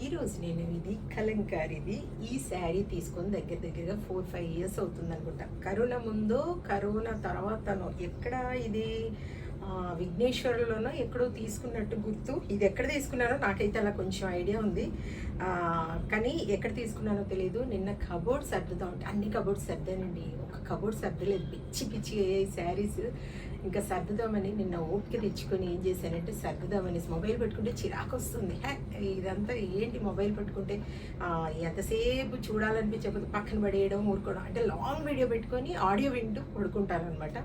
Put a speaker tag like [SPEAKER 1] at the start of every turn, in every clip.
[SPEAKER 1] ఈరోజు నేను ఇది కలంకారీది ఈ శారీ తీసుకొని దగ్గర దగ్గరగా ఫోర్ ఫైవ్ ఇయర్స్ అవుతుంది అనుకుంటా కరోనా ముందు కరోనా తర్వాతనో ఎక్కడ ఇది విఘ్నేశ్వరులోనో ఎక్కడో తీసుకున్నట్టు గుర్తు. ఇది ఎక్కడ తీసుకున్నానో నాకైతే అలా కొంచెం ఐడియా ఉంది. కానీ ఎక్కడ తీసుకున్నానో తెలియదు నిన్న కబోర్డ్ సర్దుదాం ఉంటే అన్ని కబోర్డ్స్ సర్దానండి. ఒక కబోర్డ్ సర్దలేదు. పిచ్చి పిచ్చి శారీస్ ఇంకా సర్దుదామని నిన్న ఓపిక తెచ్చుకొని ఏం చేశానంటే సర్దుదామని మొబైల్ పెట్టుకుంటే చిరాకు వస్తుంది. హే, ఇదంతా ఏంటి మొబైల్ పెట్టుకుంటే? ఎంతసేపు చూడాలనిపించకపోతే పక్కన పడేయడం ఊరుకోవడం. అంటే లాంగ్ వీడియో పెట్టుకొని ఆడియో వింటూ పడుకుంటాను అనమాట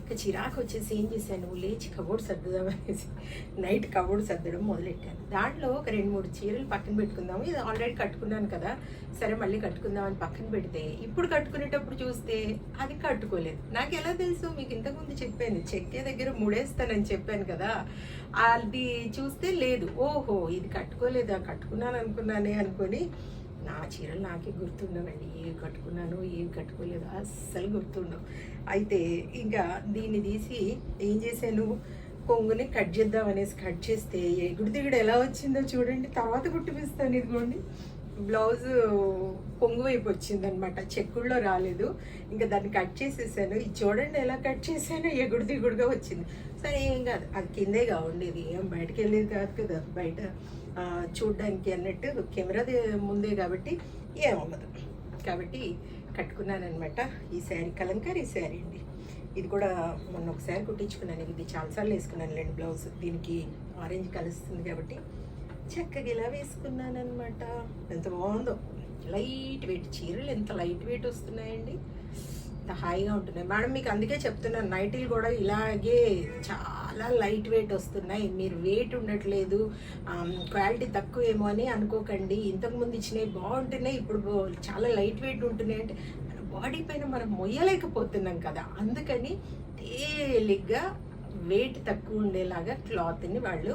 [SPEAKER 1] ఇంకా చిరాకు వచ్చేసి ఏం చేశాను? లేచి కబోర్డ్ సర్దుదామనేసి నైట్ కబోర్డ్ సర్దడం మొదలెట్టాను. దాంట్లో ఒక రెండు మూడు చీరలు పక్కన పెట్టుకుందాము. ఇది ఆల్రెడీ కట్టుకున్నాను కదా. సరే మళ్ళీ కట్టుకుందాం అని పక్కన పెడితే ఇప్పుడు కట్టుకునేటప్పుడు చూస్తే అది కట్టుకోలేదు. నాకు ఎలా తెలుసు? మీకు ఇంతకుముందు చెప్పాను చెక్కే దగ్గర ముడేస్తానని చెప్పాను కదా. అది చూస్తే లేదు. ఓహో ఇది కట్టుకోలేదా? కట్టుకున్నాను అనుకున్నానే అనుకొని నా చీరలు నాకే గుర్తుండవండి. ఏవి కట్టుకున్నాను ఏవి కట్టుకోలేదు అస్సలు గుర్తుండవు. అయితే ఇంకా దీన్ని తీసి ఏం చేశాను? కొంగుని కట్ చేద్దాం అనేసి కట్ చేస్తే ఎగుడు దిగుడు ఎలా వచ్చిందో చూడండి. తర్వాత గుర్తుపిస్తాను ఇదిగోండి. బ్లౌజ్ పొంగు వైపు వచ్చింది అనమాట చెక్కుల్లో రాలేదు. ఇంకా దాన్ని కట్ చేసేసాను. ఇది చూడండి ఎలా కట్ చేశానో ఎగుడు దిగుడుగా వచ్చింది. సరే ఏం కాదు. అది కిందేగా ఉండేది ఏం బయటకు వెళ్ళేది కాదు కదా. బయట చూడడానికి అన్నట్టు కెమెరా ముందే కాబట్టి ఏమవ్వదు కాబట్టి కట్టుకున్నానమాట ఈ శారీ కలంకారీ శారీ అండి. ఇది కూడా మొన్న ఒకసారి కుట్టించుకున్నాను. ఇది చాలాసార్లు వేసుకున్నాను. లేండి బ్లౌజ్ దీనికి ఆరెంజ్ కలుస్తుంది కాబట్టి చక్కగా ఇలా వేసుకున్నాను అనమాట ఎంత బాగుందో. లైట్ వెయిట్ చీరలు ఎంత లైట్ వెయిట్ వస్తున్నాయండి. ఎంత హాయిగా ఉంటున్నాయి. మేడం మీకు అందుకే చెప్తున్నాను. నైటీలు కూడా ఇలాగే చాలా లైట్ వెయిట్ వస్తున్నాయి. మీరు వెయిట్ ఉండట్లేదు. క్వాలిటీ తక్కువ ఏమో అని అనుకోకండి. ఇంతకుముందు ఇచ్చినవి బాగుంటున్నాయి. ఇప్పుడు చాలా లైట్ వెయిట్ ఉంటున్నాయి అంటే మన బాడీ పైన మనం మొయ్యలేకపోతున్నాం కదా. అందుకని తేలిగ్గా వెయిట్ తక్కువ ఉండేలాగా క్లాత్ని వాళ్ళు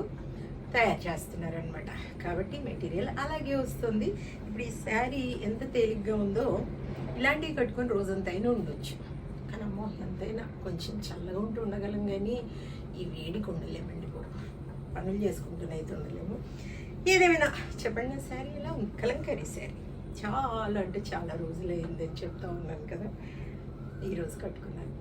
[SPEAKER 1] తయారు చేస్తున్నారనమాట కాబట్టి మెటీరియల్ అలాగే వస్తుంది. ఇప్పుడు ఈ శారీ ఎంత తేలిగ్గా ఉందో ఇలాంటివి కట్టుకొని రోజంతా అయినా ఉండొచ్చు. కానీ అమ్మో ఎంతైనా కొంచెం చల్లగా ఉంటూ ఉండగలం కానీ ఈ వేడికి ఉండలేమండి కూడా పనులు చేసుకుంటూనే అయితే ఉండలేము. ఏదేమైనా చెప్పండి నా శారీ ఇలా కలంకరీ కలంకారీ శారీ. చాలా అంటే చాలా రోజులు అయిందని చెప్తా ఉన్నాను కదా. ఈరోజు కట్టుకున్నాను.